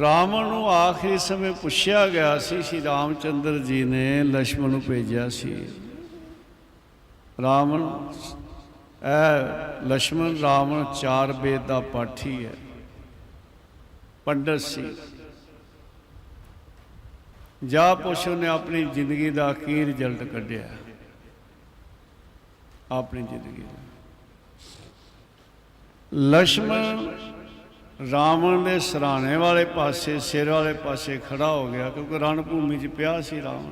ਰਾਵਣ ਨੂੰ ਆਖਰੀ ਸਮੇਂ ਪੁੱਛਿਆ ਗਿਆ ਸੀ, ਸ਼੍ਰੀ ਰਾਮਚੰਦਰ ਜੀ ਨੇ ਲక్ష్మణ ਨੂੰ ਭੇਜਿਆ ਸੀ। ਰਾਵਣ, ਐ ਲక్ష్మణ ਰਾਵਣ ਚਾਰ ਬੇਦ ਦਾ ਪਾਠੀ ਹੈ। ਪੰਡਤ ਸੀ। ਜਾ ਪੁੱਛ ਉਹਨੇ ਆਪਣੀ ਜ਼ਿੰਦਗੀ ਦਾ ਕੀ ਰਿਜ਼ਲਟ ਕੱਢਿਆ। ਆਪਣੀ ਜ਼ਿੰਦਗੀ ਦਾ। ਲక్ష్మణ ਰਾਵਣ ਦੇ ਸਰਾਣੇ ਵਾਲੇ ਪਾਸੇ, ਸਿਰ ਵਾਲੇ ਪਾਸੇ ਖੜਾ ਹੋ ਗਿਆ, ਕਿਉਂਕਿ ਰਣ ਭੂਮੀ 'ਚ ਪਿਆ ਸੀ ਰਾਵਣ।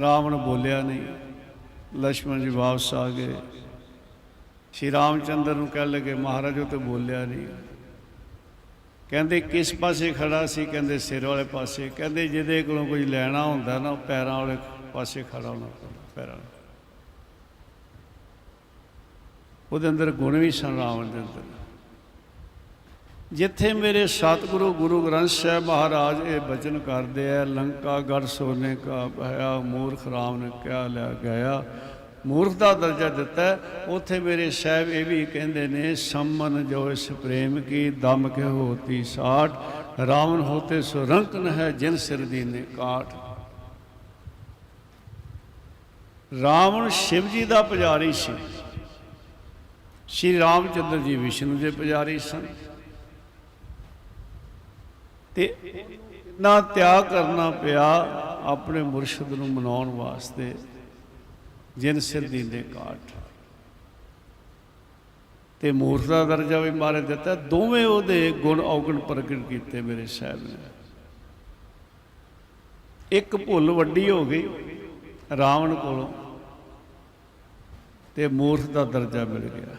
ਰਾਵਣ ਬੋਲਿਆ ਨਹੀਂ। ਲక్ష్మణ ਜੀ ਵਾਪਸ ਆ ਗਏ। ਸ਼੍ਰੀ ਰਾਮਚੰਦਰ ਨੂੰ ਕਹਿ ਲਗੇ, ਮਹਾਰਾਜ, ਉਹ ਤੇ ਬੋਲਿਆ ਨਹੀਂ। ਕਹਿੰਦੇ, ਕਿਸ ਪਾਸੇ ਖੜਾ ਸੀ? ਕਹਿੰਦੇ, ਸਿਰ ਵਾਲੇ ਪਾਸੇ। ਕਹਿੰਦੇ, ਜਿਹਦੇ ਕੋਲੋਂ ਕੁਝ ਲੈਣਾ ਹੁੰਦਾ ਨਾ ਪੈਰਾਂ ਵਾਲੇ ਪਾਸੇ ਖੜਾ ਹੋਣਾ ਪੈਰਾਂ ਵਾਲੇ ਉਹਦੇ ਅੰਦਰ ਗੁਣ ਵੀ ਸਨ ਰਾਵਣ ਦੇ ਅੰਦਰ। ਜਿੱਥੇ ਮੇਰੇ ਸਤਿਗੁਰੂ ਗੁਰੂ ਗ੍ਰੰਥ ਸਾਹਿਬ ਮਹਾਰਾਜ ਇਹ ਬਚਨ ਕਰਦੇ ਆ, ਲੰਕਾ ਗੜ ਸੋਨੇ ਕਾ ਭਇਆ ਮੂਰਖ ਰਾਮ ਨੇ ਕਿਆ ਲਿਆ ਗਿਆ। ਮੂਰਖ ਦਾ ਦਰਜਾ ਦਿੱਤਾ ਹੈ। ਉੱਥੇ ਮੇਰੇ ਸਾਹਿਬ ਇਹ ਵੀ ਕਹਿੰਦੇ ਨੇ, ਸੰਮਨ ਜੋ ਇਸ ਪ੍ਰੇਮ ਕੀ, ਦਮ ਕੇ ਹੋਤੀ ਸਾਠ। ਰਾਵਣ ਹੋਤੇ ਸੋ ਰੰਕ ਹੈ ਜਿਨ ਸਿਰ ਦੀਨੇ ਕਾਠ। ਰਾਵਣ ਸ਼ਿਵ ਜੀ ਦਾ ਪੁਜਾਰੀ ਸੀ। ਸ਼੍ਰੀ ਰਾਮਚੰਦਰ ਜੀ ਵਿਸ਼ਨੂੰ ਦੇ ਪੁਜਾਰੀ ਸਨ। ਤੇ ਨਾ ਤਿਆਗ ਕਰਨਾ ਪਿਆ ਆਪਣੇ ਮੁਰਸ਼ਿਦ ਨੂੰ ਮਨਾਉਣ ਵਾਸਤੇ, ਜਿਨ ਸਿਰ ਦੀਂਦੇ ਕਾਠ ਤੇ ਮੂਰਖ ਦਾ ਦਰਜਾ ਵੀ ਮਾਰੇ ਦਿੱਤਾ, ਦੋਵੇਂ ਉਹਦੇ ਗੁਣ ਔਗਣ ਪ੍ਰਗਟ ਕੀਤੇ ਮੇਰੇ ਸਾਹਿਬ ਨੇ। ਇੱਕ ਭੁੱਲ ਵੱਡੀ ਹੋ ਗਈ ਰਾਵਣ ਕੋਲੋਂ, ਤੇ ਮੂਰਖ ਦਾ ਦਰਜਾ ਮਿਲ ਗਿਆ।